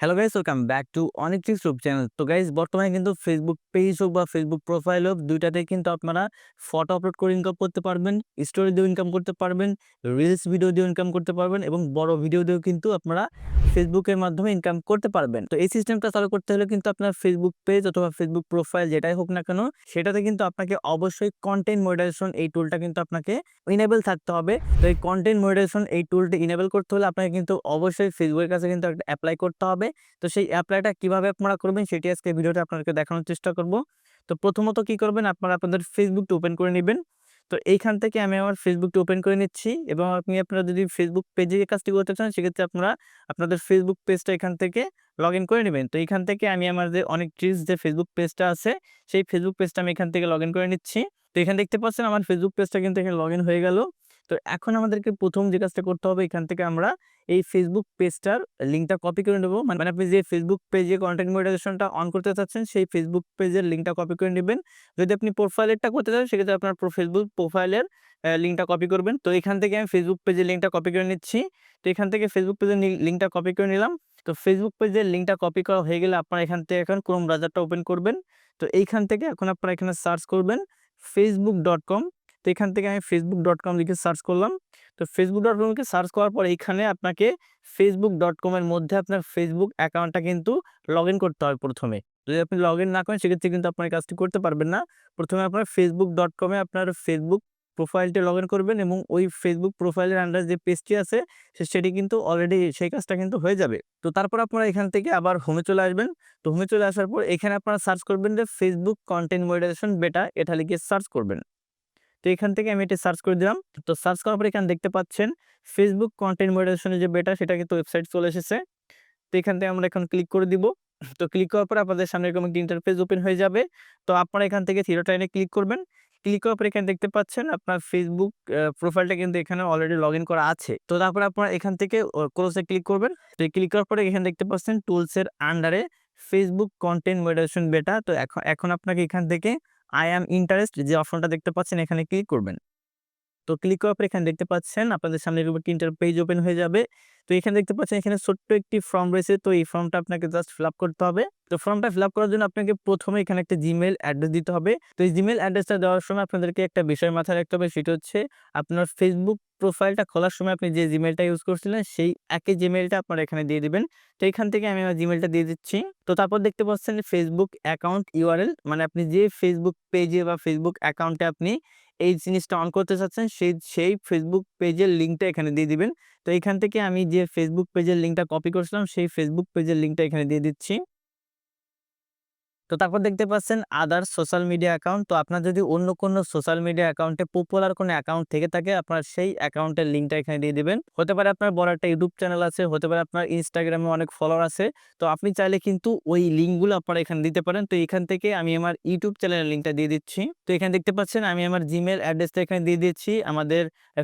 Hello guys welcome back to অনেক tricks YouTube channel তো guys বর্তমানে কিন্তু ফেসবুক পেজ হোক বা ফেসবুক প্রোফাইল হোক দুইটাতে কিন্তু আপনারা ফটো আপলোড করে ইনকাম করতে পারবেন স্টোরি দিয়েও ইনকাম করতে পারবেন রিলস ভিডিও দিয়েও ইনকাম করতে পারবেন এবং বড় ভিডিও দিয়েও কিন্তু আপনারা ফেসবুকের মাধ্যমে ইনকাম করতে পারবেন। তো এই সিস্টেমটা চালু করতে হলে কিন্তু আপনার ফেসবুক পেজ অথবা ফেসবুক প্রোফাইল যেটাই হোক না কেন, সেটাতে কিন্তু আপনাকে অবশ্যই কন্টেন্ট মনিটাইজেশন এই টুলটা কিন্তু আপনাকে ইনেবল থাকতে হবে। তো এই কন্টেন্ট মনিটাইজেশন এই টুলটা ইনেবল করতে হলে আপনাকে কিন্তু অবশ্যই ফেসবুকের কাছে কিন্তু একটা অ্যাপ্লাই করতে হবে। তো সেই অ্যাপ্লাইটা কীভাবে আপনারা করবেন সেটি আজকে ভিডিওতে আপনাদেরকে দেখানোর চেষ্টা করব। তো প্রথমত কি করবেন? আপনারা আপনাদের ফেসবুকটা ওপেন করে নেবেন। তো এইখান থেকে আমি আমার ফেসবুকটা ওপেন করে নিচ্ছি এবং আপনি আপনারা যদি ফেসবুক পেজে কাজটি করতে চান, সেক্ষেত্রে আপনারা আপনাদের ফেসবুক পেজটা এখান থেকে লগ করে নেবেন। তো এখান থেকে আমি আমার যে অনেক ট্রিজ যে ফেসবুক পেজটা আছে, সেই ফেসবুক পেজটা আমি এখান থেকে লগ করে নিচ্ছি। তো এখানে দেখতে পাচ্ছেন আমার ফেসবুক পেজটা কিন্তু এখানে লগ হয়ে গেল। তো এখন আমাদেরকে প্রথম যে কাজটা করতে হবে, এখান থেকে আমরা এই ফেসবুক পেজটার লিঙ্কটা কপি করে নেব। মানে আপনি যে ফেসবুক পেজে কন্টেন্ট মনিটাইজেশনটা অন করতে চাচ্ছেন, সেই ফেসবুক পেজের লিঙ্কটা কপি করে নেবেন। যদি আপনি প্রোফাইলেরটা করতে চান, সেক্ষেত্রে আপনার ফেসবুক প্রোফাইলের লিঙ্কটা কপি করবেন। তো এখান থেকে আমি ফেসবুক পেজের লিঙ্কটা কপি করে নিচ্ছি। তো এখান থেকে ফেসবুক পেজের লিঙ্কটা কপি করে নিলাম। তো ফেসবুক পেজের লিঙ্কটা কপি করা হয়ে গেলে আপনারা এখান থেকে এখন ক্রোম ব্রাউজারটা ওপেন করবেন। তো এইখান থেকে এখন আপনারা এখানে সার্চ করবেন ফেসবুক ডট কম এখান থেকে আমি ফেসবুক ডট কম লিখে সার্চ করলাম। তো ফেসবুক ডট কমকে সার্চ করার পর এইখানে আপনাকে ফেসবুক ডট কমের মধ্যে আপনার ফেসবুক অ্যাকাউন্টটা কিন্তু লগ করতে হবে প্রথমে। যদি আপনি লগ না করেন, সেক্ষেত্রে কিন্তু আপনার কাজটি করতে পারবেন না। প্রথমে আপনার ফেসবুক ডট কমে আপনার ফেসবুক প্রোফাইলটি লগ করবেন এবং ওই ফেসবুক প্রোফাইলের আন্ডার যে পেজটি আছে সেটি কিন্তু অলরেডি সেই কাজটা কিন্তু হয়ে যাবে। তো তারপর আপনারা এখান থেকে আবার হোমে চলে আসবেন। তো হোমে চলে আসার পর এখানে আপনারা সার্চ করবেন যে ফেসবুক কন্টেন্ট মনিটাইজেশন বেটা এটা লিখে সার্চ করবেন। তো এখান থেকে আমি এটি সার্চ করে দিলাম। তো সার্চ করার পর এখানে দেখতে পাচ্ছেন ফেসবুক কন্টেন্ট মনিটাইজেশনের যে বেটা সেটা কিন্তু ওয়েবসাইট চলে এসেছে। তো এখান থেকে আমরা এখন ক্লিক করে দিব। তো ক্লিক করার পর আপনাদের সামনে এরকম একটি ইন্টারফেস ওপেন হয়ে যাবে। তো আপনারা এখান থেকে থিরো টাইনে ক্লিক করবেন। ক্লিক করার পর এখানে দেখতে পাচ্ছেন, আপনার ফেসবুক প্রোফাইলটা কিন্তু এখানে অলরেডি লগ করা আছে। তো তারপরে আপনারা এখান থেকে ক্লোজে ক্লিক করবেন। তো ক্লিক করার পরে এখানে দেখতে পাচ্ছেন টুলসের আন্ডারে ফেসবুক কন্টেন্ট মনিটাইজেশন বেটা তো এখন এখন আপনাকে এখান থেকে আই অ্যাম ইন্টারেস্ট যে অপশনটা দেখতে পাচ্ছেন এখানে ক্লিক করবেন। তো ক্লিক করার পর এখানে দেখতে পাচ্ছেন আপনাদের সামনে এরকম পেজ ওপেন হয়ে যাবে। তো এখানে দেখতে পাচ্ছেন এখানে ছোট্ট একটি ফর্ম রয়েছে। তো এই ফর্মটা আপনাকে জাস্ট ফিল করতে হবে। তো ফর্মটা ফিল করার জন্য আপনাকে প্রথমে এখানে একটা জিমেল অ্যাড্রেস দিতে হবে। তো এই জিমেল অ্যাড্রেসটা দেওয়ার সময় আপনাদেরকে একটা বিষয় মাথায় রাখতে হবে। সেটা হচ্ছে আপনার ফেসবুক প্রোফাইলটা খোলার সময় আপনি যে জিমেলটা ইউজ করছিলেন, সেই একই জিমেলটা আপনারা এখানে দিয়ে দিবেন। তো এখান থেকে আমি আমার জিমেলটা দিয়ে দিচ্ছি। তো তারপর দেখতে পাচ্ছেন ফেসবুক অ্যাকাউন্ট ইউআরএল মানে আপনি যে ফেসবুক পেজে বা ফেসবুক অ্যাকাউন্টে আপনি এই জিনিসটা অন করতে চাচ্ছেন, সেই সেই ফেসবুক পেজের লিঙ্কটা এখানে দিয়ে দিবেন। তো এখান থেকে আমি যে ফেসবুক পেজের লিঙ্কটা কপি করছিলাম, সেই ফেসবুক পেজের লিঙ্কটা এখানে দিয়ে দিচ্ছি। তো তারপর দেখতে পাচ্ছেন আদার সোশ্যাল মিডিয়া অ্যাকাউন্ট তো আপনার যদি অন্য কোনো সোশ্যাল মিডিয়া অ্যাকাউন্টে পপুলার কোনো অ্যাকাউন্ট থেকে থাকে, আপনার সেই অ্যাকাউন্টের লিঙ্কটা এখানে দিয়ে দেবেন। হতে পারে আপনার বড় একটা ইউটিউব চ্যানেল আছে, হতে পারে আপনার ইনস্টাগ্রামে অনেক ফলোয়ার আছে, তো আপনি চাইলে কিন্তু ওই লিঙ্কগুলো আপনারা এখানে দিতে পারেন। তো এখান থেকে আমি আমার ইউটিউব চ্যানেলের লিঙ্কটা দিয়ে দিচ্ছি। তো এখানে দেখতে পাচ্ছেন আমি আমার জিমেল অ্যাড্রেসটা এখানে দিয়ে দিচ্ছি আমাদের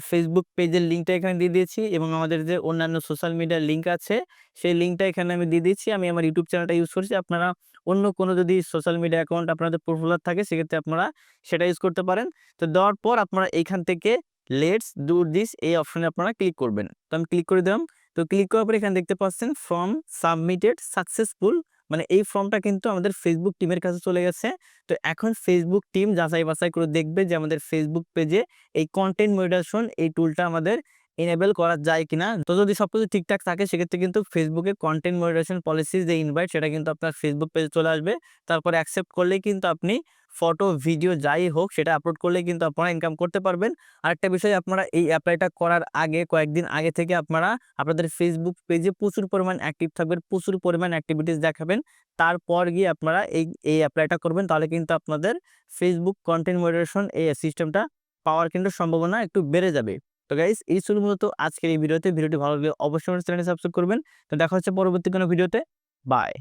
ফেসবুক পেজের লিঙ্কটা এখানে দিয়ে দিয়েছি এবং আমাদের যে অন্যান্য সোশ্যাল মিডিয়ার লিঙ্ক আছে, সেই লিঙ্কটা এখানে আমি দিয়ে দিচ্ছি আমি আমার ইউটিউব চ্যানেলটা ইউজ করছি। আপনারা অন্য কোনো যদি সোশ্যাল মিডিয়া অ্যাকাউন্ট আপনাদের পপুলার থাকে, সেক্ষেত্রে আপনারা সেটা ইউজ করতে পারেন। তো দেওয়ার পর আপনারা এইখান থেকে লেটস ডু দিস এই অপশনে আপনারা ক্লিক করবেন। তো আমি ক্লিক করে দিলাম। তো ক্লিক করার পর এখানে দেখতে পাচ্ছেন ফর্ম সাবমিটেড সাকসেসফুল মানে এই ফর্মটা কিন্তু আমাদের ফেসবুক টিমের কাছে চলে গেছে। তো এখন ফেসবুক টিম যাচাই বাছাই করে দেখবে যে আমাদের ফেসবুক পেজে এই কন্টেন্ট মনিটাইজেশন এই টুলটা আমাদের এনেবল করা যায় কিনা? তো যদি সবকিছু ঠিকঠাক থাকে, সেক্ষেত্রে কিন্তু ফেসবুকে কন্টেন্ট মনিটাইজেশন পলিসি যে ইনভাইট সেটা কিন্তু আপনার ফেসবুক পেজে চলে আসবে। তারপরে অ্যাকসেপ্ট করলেই কিন্তু আপনি ফটো ভিডিও যাই হোক, সেটা আপলোড করলে কিন্তু আপনারা ইনকাম করতে পারবেন। আরেকটা বিষয়, আপনারা এই অ্যাপ্লাইটা করার আগে, কয়েকদিন আগে থেকে আপনারা আপনাদের ফেসবুক পেজে প্রচুর পরিমাণ অ্যাক্টিভ থাকবেন, প্রচুর পরিমাণ অ্যাক্টিভিটিস দেখাবেন। তারপর গিয়ে আপনারা এই এই অ্যাপ্লাইটা করবেন, তাহলে কিন্তু আপনাদের ফেসবুক কন্টেন্ট মনিটাইজেশন এই সিস্টেমটা পাওয়ার কিন্তু সম্ভাবনা একটু বেড়ে যাবে। তো গাইস এই ছিল মূলত আজকের এই ভিডিওতে। ভিডিওটি ভালো লাগলে অবশ্যই চ্যানেলটি সাবস্ক্রাইব করবেন। তো দেখা হচ্ছে পরবর্তী কোনো ভিডিওতে। বাই